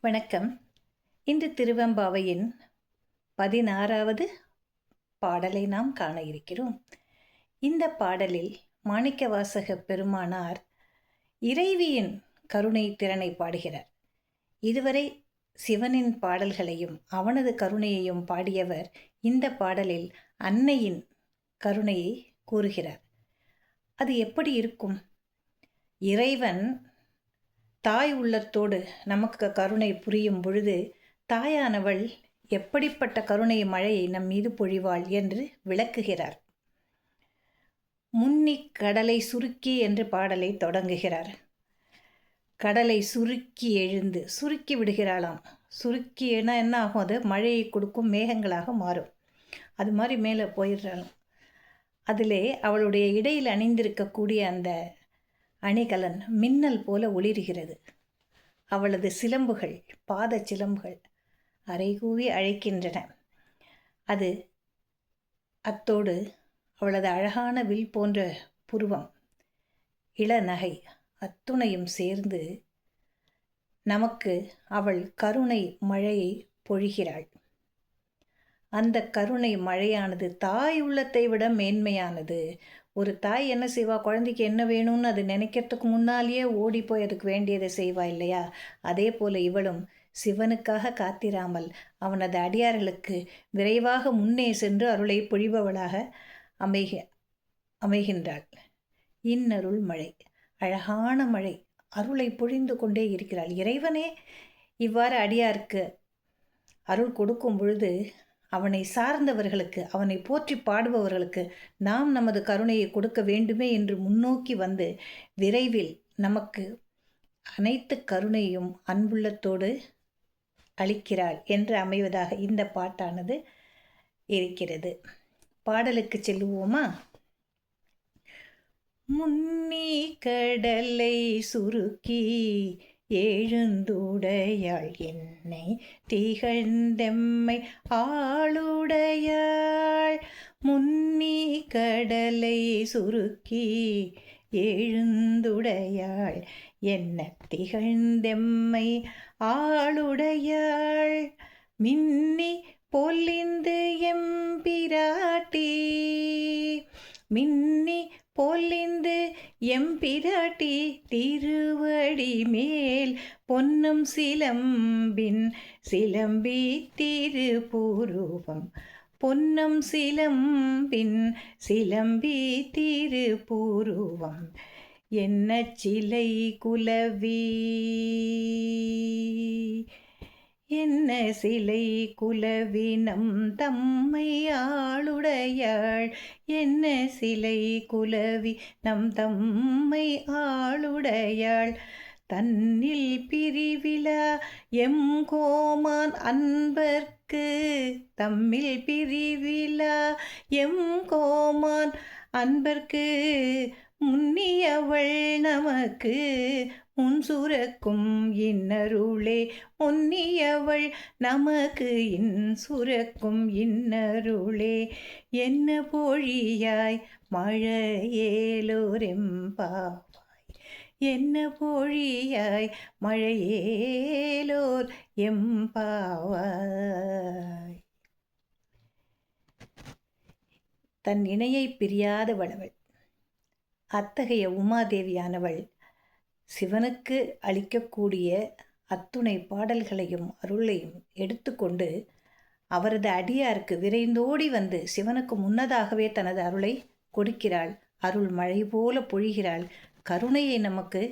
வணக்கம். இன்று திருவெம்பாவையின் பதினாறாவது பாடலை நாம் காண இருக்கிறோம். இந்த பாடலில் மாணிக்கவாசக பெருமானார் இறைவியின் கருணை திறனை பாடுகிறார். இதுவரை சிவனின் பாடல்களையும் அவனது கருணையையும் பாடியவர் இந்த பாடலில் அன்னையின் கருணையை கூறுகிறார். அது எப்படி இருக்கும்? இறைவன் தாய் உள்ளத்தோடு நமக்கு கருணை புரியும் பொழுது தாயானவள் எப்படிப்பட்ட கருணை மழையை நம் மீது பொழிவாள் என்று விளக்குகிறார். முன்னி கடலை சுருக்கி என்று பாடலை தொடங்குகிறார். கடலை சுருக்கி எழுந்து சுருக்கி விடுகிறாளாம். சுருக்கி என்ன என்ன ஆகும்? அது மழையை கொடுக்கும் மேகங்களாக மாறும். அது மாதிரி மேலே போயிடுறாளாம். அதிலே அவளுடைய இடையில் அணிந்திருக்கக்கூடிய அந்த அணிகலன் மின்னல் போல ஒளிர்கிறது. அவளது சிலம்புகள் பாத சிலம்புகள் அரைகூவி அழைக்கின்றன. அது அத்தோடு அவளது அழகான வில் போன்ற புருவம் இளநகை அத்துணையும் சேர்ந்து நமக்கு அவள் கருணை மழையை பொழிகிறாள். அந்த கருணை மழையானது தாய் உள்ளத்தை விட மேன்மையானது. ஒரு தாய் என்ன செய்வா? குழந்தைக்கு என்ன வேணும்னு அது நினைக்கிறதுக்கு முன்னாலேயே ஓடி போய் அதுக்கு வேண்டியதை செய்வா இல்லையா? அதே போல இவளும் சிவனுக்காக காத்திராமல் அவனது அடியார்களுக்கு விரைவாக முன்னே சென்று அருளை பொழிபவளாக அமைக அமைகின்றாள். இன்னருள் மழை அழகான மழை அருளை பொழிந்து கொண்டே இருக்கிறாள். இறைவனே இவ்வாறு அடியாருக்கு அருள் கொடுக்கும் பொழுது அவனை சார்ந்தவர்களுக்கு அவனை போற்றி பாடுபவர்களுக்கு நாம் நமது கருணையை கொடுக்க வேண்டுமே என்று முன்னோக்கி வந்து விரைவில் நமக்கு அனைத்து கருணையும் அன்புள்ளத்தோடு அளிக்கிறாள் என்று அமைவதாக இந்த பாட்டானது இருக்கிறது. பாடலுக்கு செல்லுவோமா? முன்னி கடலை சுருக்கி எழுந்துடையாள் என்னை திகழ்ந்தெம்மை ஆளுடையாள். முன்னி கடலை சுருக்கி எழுந்துடையாள் என்ன திகழ்ந்தெம்மை ஆளுடையாள். மின்னி பொலிந்து எம்பிராட்டி மின்னி பொலிந்து எம்பிராட்டி திருவடி மேல் பொன்னும் சிலம்பின் சிலம்பி திருப்பூருவம் பொன்னம் சிலம்பின் சிலம்பி திருப்பூருவம் என்ன சிலை குலவி? என்ன சிலை குலவினம் தம்மை ஆளுடையாள்? என்ன சிலை குலவி நம் தம்மை ஆளுடையாள்? தன்னில் பிரிவிழா எம் கோமான் அன்பர்க்கு தம்மில் பிரிவிழா எம் கோமான் அன்பர்க்கு முன்னியவள் நமக்கு முன் சுரக்கும் இன்னருளே. முன்னியவள் நமக்கு இன் சுரக்கும் இன்னருளே. என்ன பொழியாய் மழையேலோரெம்பாவாய்? என்ன பொழியாய் மழையேலோர் எம்பாவாய்? தன் இணையை பிரியாத வளவள். அத்தகைய உமாதேவியானவள் சிவனுக்கு அளிக்கக்கூடிய அத்துணை பாடல்களையும் அருளையும் எடுத்துக்கொண்டு அவரது அடியாருக்கு விரைந்தோடி வந்து சிவனுக்கு முன்னதாகவே தனது அருளை கொடுக்கிறாள். அருள் மழை போல பொழிகிறாள். கருணையை நமக்கு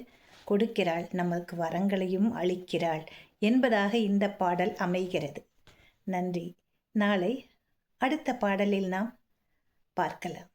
கொடுக்கிறாள். நமக்கு வரங்களையும் அளிக்கிறாள் என்பதாக இந்த பாடல் அமைகிறது. நன்றி. நாளை அடுத்த பாடலில் நாம் பார்க்கலாம்.